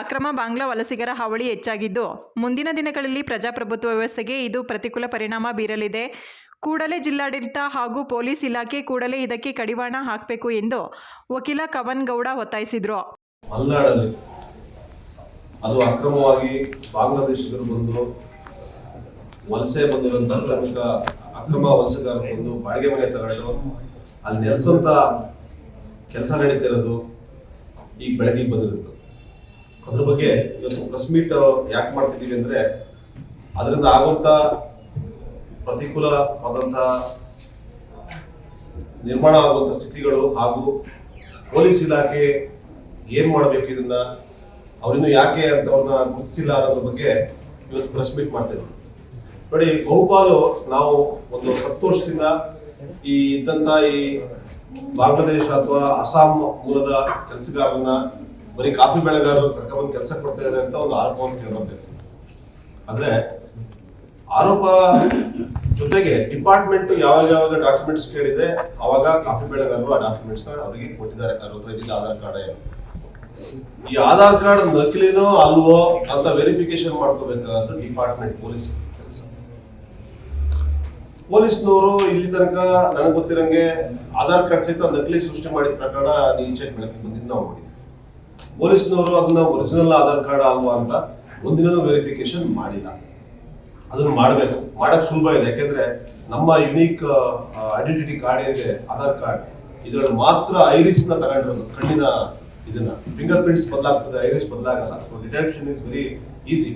ಅಕ್ರಮ ಬಾಂಗ್ಲಾ ವಲಸಿಗರ ಹಾವಳಿ ಹೆಚ್ಚಾಗಿದ್ದು, ಮುಂದಿನ ದಿನಗಳಲ್ಲಿ ಪ್ರಜಾಪ್ರಭುತ್ವ ವ್ಯವಸ್ಥೆಗೆ ಇದು ಪ್ರತಿಕೂಲ ಪರಿಣಾಮ ಬೀರಲಿದೆ. ಕೂಡಲೇ ಜಿಲ್ಲಾಡಳಿತ ಹಾಗೂ ಪೊಲೀಸ್ ಇಲಾಖೆ ಕೂಡಲೇ ಇದಕ್ಕೆ ಕಡಿವಾಣ ಹಾಕಬೇಕು ಎಂದು ವಕೀಲ ಕವನ್ ಗೌಡ ಒತ್ತಾಯಿಸಿದರು. ಅದು ಅಕ್ರಮವಾಗಿ ಬಾಂಗ್ಲಾದೇಶಿಗರು ಬಂದು ವಲಸೆ ಬಂದಿರುವಂತಹ ಧಾರ್ಮಿಕ ಅಕ್ರಮ ವಲಸೆಗಾರರು ಬಂದು ಬಾಡಿಗೆ ಮನೆ ತಗೊಂಡು ಅಲ್ಲಿ ನೆಲೆಸಂತ ಕೆಲಸ ನಡೀತಿರೋದು ಈಗ ಬೆಳಗ್ಗೆ ಬಂದಿರುತ್ತೆ. ಅದ್ರ ಬಗ್ಗೆ ಇವತ್ತು ಪ್ರೆಸ್ ಮೀಟ್ ಯಾಕೆ ಮಾಡ್ತಿದ್ದೀವಿ ಅಂದ್ರೆ ಅದರಿಂದ ಆಗುವಂತ ಪ್ರತಿಕೂಲವಾದಂತ ನಿರ್ಮಾಣ ಆಗುವಂತ ಸ್ಥಿತಿಗಳು ಹಾಗೂ ಪೊಲೀಸ್ ಇಲಾಖೆ ಏನ್ ಮಾಡಬೇಕು ಇದನ್ನ ಅವರಿನ್ನು ಯಾಕೆ ಅಂತ ಅವ್ರನ್ನ ಗುರುತಿಸಿಲ್ಲ ಅನ್ನೋದ್ರ ಬಗ್ಗೆ ಇವತ್ತು ಪ್ರೆಸ್ ಮೀಟ್ ಮಾಡ್ತೇವೆ ನೋಡಿ, ಬಹುಪಾಲು ನಾವು ಒಂದು ಹತ್ತು ವರ್ಷದಿಂದ ಈ ಇದ್ದಂತ ಈ ಬಾಂಗ್ಲಾದೇಶ ಅಥವಾ ಅಸ್ಸಾಂ ಮೂಲದ ಕೆಲಸಗಾರರನ್ನ ಬರೀ ಕಾಫಿ ಬೆಳೆಗಾರರು ಕರ್ಕೊಂಡ್ಬಂದು ಕೆಲಸ ಕೊಡ್ತಾ ಇದ್ದಾರೆ ಅಂತ ಒಂದು ಆರೋಪವನ್ನು ಕೇಳಬೇಕು ಅಂದ್ರೆ ಆರೋಪ ಜೊತೆಗೆ ಡಿಪಾರ್ಟ್ಮೆಂಟ್ ಯಾವಾಗ ಯಾವಾಗ ಡಾಕ್ಯುಮೆಂಟ್ಸ್ ಕೇಳಿದೆ, ಅವಾಗ ಕಾಫಿ ಬೆಳೆಗಾರರು ಆ ಡಾಕ್ಯುಮೆಂಟ್ಸ್ ಅವರಿಗೆ ಕೊಟ್ಟಿದ್ದಾರೆ ಹತ್ರ ಆಧಾರ್ ಕಾರ್ಡ್ ಈ ಆಧಾರ್ ಕಾರ್ಡ್ ನಕಲಿನೋ ಅಲ್ವೋ ಅಂತ ವೆರಿಫಿಕೇಶನ್ ಮಾಡ್ಕೋಬೇಕಾದ್ದು ಡಿಪಾರ್ಟ್ಮೆಂಟ್ ಪೊಲೀಸ್ ಕೆಲಸ ಪೊಲೀಸ್ನವರು ಇಲ್ಲಿ ತನಕ ನನಗೆ ಗೊತ್ತಿರಂಗೆ ಆಧಾರ್ ಕಾರ್ಡ್ ಸಹಿತ ನಕಲಿ ಸೃಷ್ಟಿ ಮಾಡಿದ ಪ್ರಕಾರ ನೀಚೆಗೆ ಬೆಳಕಿಗೆ ಬಂದಿದ್ದು ನಾವು ನೋಡಿದ್ವಿ. ಪೊಲೀಸ್ನವರು ಅದನ್ನ ಒರಿಜಿನಲ್ ಆಧಾರ್ ಕಾರ್ಡ್ ಅಲ್ವಾ ಅಂತ ಒಂದಿನೂ ವೆರಿಫಿಕೇಶನ್ ಮಾಡಿಲ್ಲ. ಅದನ್ನ ಮಾಡಬೇಕು. ಮಾಡಕ್ ಸುಲಭ ಇದೆ. ಯಾಕೆಂದ್ರೆ ನಮ್ಮ ಯುನೀಕ್ ಐಡೆಂಟಿಟಿ ಕಾರ್ಡ್ ಏನಿದೆ, ಆಧಾರ್ ಕಾರ್ಡ್ ಇದರಲ್ಲಿ ಮಾತ್ರ ಐರಿಸ್ನ ತಗೊಂಡಿರೋದು, ಕಣ್ಣಿನ ಇದನ್ನ. ಫಿಂಗರ್ ಪ್ರಿಂಟ್ಸ್ ಬದಲಾಗ್ತದೆ iris ಬದಲಾಗಲ್ಲ. So detection is very easy